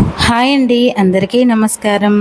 Hi అండి అందరికీ నమస్కారం.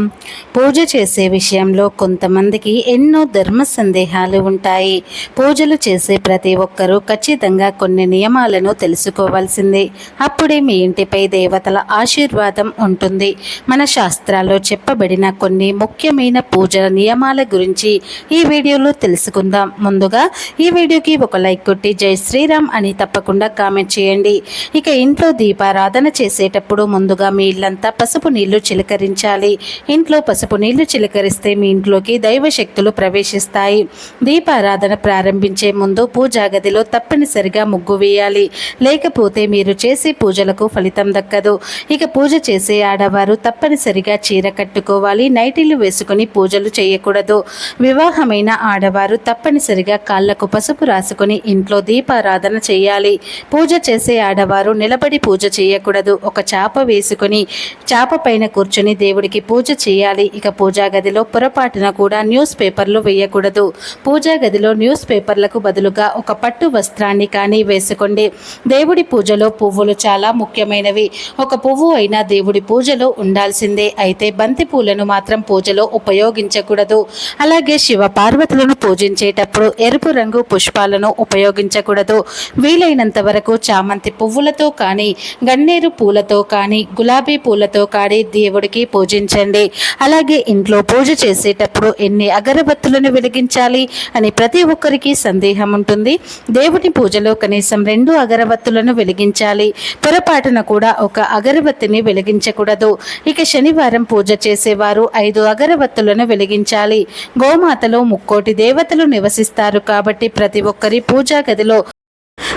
పూజ చేసే విషయంలో కొంతమందికి ఎన్నో ధర్మ సందేహాలు ఉంటాయి. పూజలు చేసే ప్రతి ఒక్కరూ ఖచ్చితంగా కొన్ని నియమాలను తెలుసుకోవాల్సిందే. అప్పుడే మీ ఇంటిపై దేవతల ఆశీర్వాదం ఉంటుంది. మన శాస్త్రాల్లో చెప్పబడిన కొన్ని ముఖ్యమైన పూజల నియమాల గురించి ఈ వీడియోలో తెలుసుకుందాం. ముందుగా ఈ వీడియోకి ఒక లైక్ కొట్టి జై శ్రీరామ్ అని తప్పకుండా కామెంట్ చేయండి. ఇక ఇంట్లో దీపారాధన చేసేటప్పుడు ముందుగా మీ ఇల్లంతా పసుపు నీళ్ళు చిలకరించాలి. ఇంట్లో పసుపు నీళ్ళు చిలకరిస్తే మీ ఇంట్లోకి దైవ శక్తులు ప్రవేశిస్తాయి. దీపారాధన ప్రారంభించే ముందు పూజా గదిలో తప్పనిసరిగా ముగ్గు వేయాలి. లేకపోతే మీరు చేసే పూజలకు ఫలితం దక్కదు. ఇక పూజ చేసే ఆడవారు తప్పనిసరిగా చీర కట్టుకోవాలి. నైటీలు వేసుకుని పూజలు చేయకూడదు. వివాహమైన ఆడవారు తప్పనిసరిగా కాళ్ళకు పసుపు రాసుకుని ఇంట్లో దీపారాధన చేయాలి. పూజ చేసే ఆడవారు నిలబడి పూజ చేయకూడదు. ఒక చాప వేసుకుని చాప పైన కూర్చొని దేవుడికి పూజ చేయాలి. ఇక పూజా గదిలో పొరపాటున కూడా న్యూస్ పేపర్లు వేయకూడదు. పూజా గదిలో న్యూస్ పేపర్లకు బదులుగా ఒక పట్టు వస్త్రాన్ని కానీ వేసుకోండి. దేవుడి పూజలో పువ్వులు చాలా ముఖ్యమైనవి. ఒక పువ్వు అయినా దేవుడి పూజలో ఉండాల్సిందే. అయితే బంతి పూలను మాత్రం పూజలో ఉపయోగించకూడదు. అలాగే శివ పార్వతులను పూజించేటప్పుడు ఎరుపు రంగు పుష్పాలను ఉపయోగించకూడదు. వీలైనంత వరకు చామంతి పువ్వులతో కానీ గన్నేరు పూలతో కానీ గులాబీ పూలతో కాడి దేవుడికి పూజించండి. అలాగే ఇంట్లో పూజ చేసేటప్పుడు ఎన్ని అగరబత్తులను వెలిగించాలి అని ప్రతి ఒక్కరికి సందేహం ఉంటుంది. దేవుని పూజలో కనీసం రెండు అగరబత్తులను వెలిగించాలి. పొరపాటున కూడా ఒక అగరబత్తిని వెలిగించకూడదు. ఇక శనివారం పూజ చేసేవారు ఐదు అగరబత్తులను వెలిగించాలి. గోమాతలో ముక్కోటి దేవతలు నివసిస్తారు కాబట్టి ప్రతి ఒక్కరి పూజా గదిలో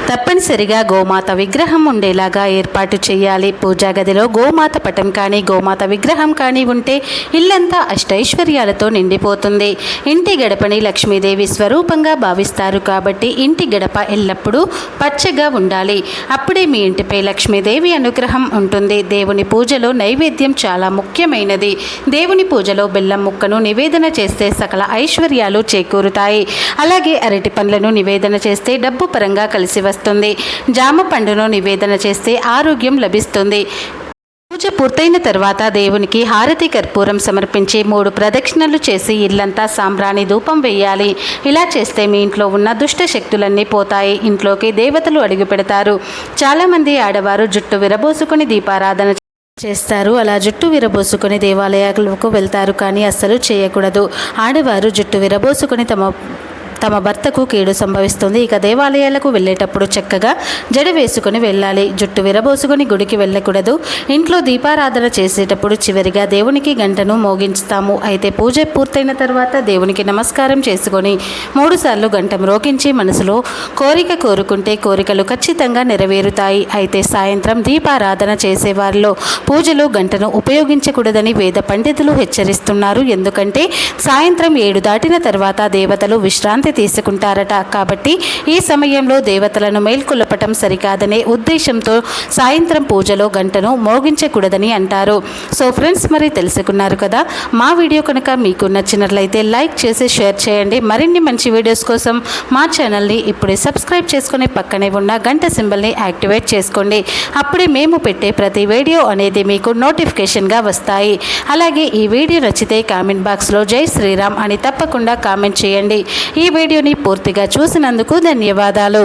తప్పనిసరిగా గోమాత విగ్రహం ఉండేలాగా ఏర్పాటు చేయాలి. పూజా గదిలో గోమాత పటం కానీ గోమాత విగ్రహం కానీ ఉంటే ఇల్లంతా అష్టైశ్వర్యాలతో నిండిపోతుంది. ఇంటి గడపని లక్ష్మీదేవి స్వరూపంగా భావిస్తారు కాబట్టి ఇంటి గడప ఎల్లప్పుడూ పచ్చగా ఉండాలి. అప్పుడే మీ ఇంటిపై లక్ష్మీదేవి అనుగ్రహం ఉంటుంది. దేవుని పూజలో నైవేద్యం చాలా ముఖ్యమైనది. దేవుని పూజలో బెల్లం ముక్కను నివేదన చేస్తే సకల ఐశ్వర్యాలు చేకూరుతాయి. అలాగే అరటి పండ్లను నివేదన చేస్తే డబ్బు పరంగా కలిసి వస్తుంది. జామ పండును నివేదన చేస్తే ఆరోగ్యం లభిస్తుంది. పూజ పూర్తయిన తర్వాత దేవునికి హారతి కర్పూరం సమర్పించి మూడు ప్రదక్షిణలు చేసి ఇల్లంతా సాంబ్రాణి ధూపం వేయాలి. ఇలా చేస్తే మీ ఇంట్లో ఉన్న దుష్ట శక్తులన్నీ పోతాయి. ఇంట్లోకి దేవతలు అడుగు పెడతారు. చాలామంది ఆడవారు జుట్టు విరబోసుకుని దీపారాధన చేస్తారు. అలా జుట్టు విరబోసుకొని దేవాలయాలకు వెళ్తారు కానీ అస్సలు చేయకూడదు. ఆడవారు జుట్టు విరబోసుకొని తమ తమ భర్తకు కీడు సంభవిస్తుంది. ఇక దేవాలయాలకు వెళ్ళేటప్పుడు చక్కగా జడ వేసుకుని వెళ్ళాలి. జుట్టు విరబోసుకొని గుడికి వెళ్ళకూడదు. ఇంట్లో దీపారాధన చేసేటప్పుడు చివరిగా దేవునికి గంటను మోగించుతాము. అయితే పూజ పూర్తయిన తర్వాత దేవునికి నమస్కారం చేసుకొని మూడుసార్లు గంట మ్రోగించి మనసులో కోరిక కోరుకుంటే కోరికలు ఖచ్చితంగా నెరవేరుతాయి. అయితే సాయంత్రం దీపారాధన చేసేవారిలో పూజలో గంటను ఉపయోగించకూడదని వేద పండితులు హెచ్చరిస్తున్నారు. ఎందుకంటే సాయంత్రం ఏడు దాటిన తర్వాత దేవతలు విశ్రాంతి తీసుకుంటారట. కాబట్టి ఈ సమయంలో దేవతలను మేల్కొల్లపటం సరికాదనే ఉద్దేశంతో సాయంత్రం పూజలో గంటను మోగించకూడదని అంటారు. సో ఫ్రెండ్స్ మరి తెలుసుకున్నారు కదా? మా వీడియో కనుక మీకు నచ్చినట్లయితే లైక్ చేసి షేర్ చేయండి. మరిన్ని మంచి వీడియోస్ కోసం మా ఛానల్ని ఇప్పుడే సబ్స్క్రైబ్ చేసుకుని పక్కనే ఉన్న గంట సింబల్ని యాక్టివేట్ చేసుకోండి. అప్పుడే మేము పెట్టే ప్రతి వీడియో అనేది మీకు నోటిఫికేషన్గా వస్తాయి. అలాగే ఈ వీడియో నచ్చితే కామెంట్ బాక్స్లో జై శ్రీరామ్ అని తప్పకుండా కామెంట్ చేయండి. ఈ వీడియోని పూర్తిగా చూసినందుకు ధన్యవాదాలు.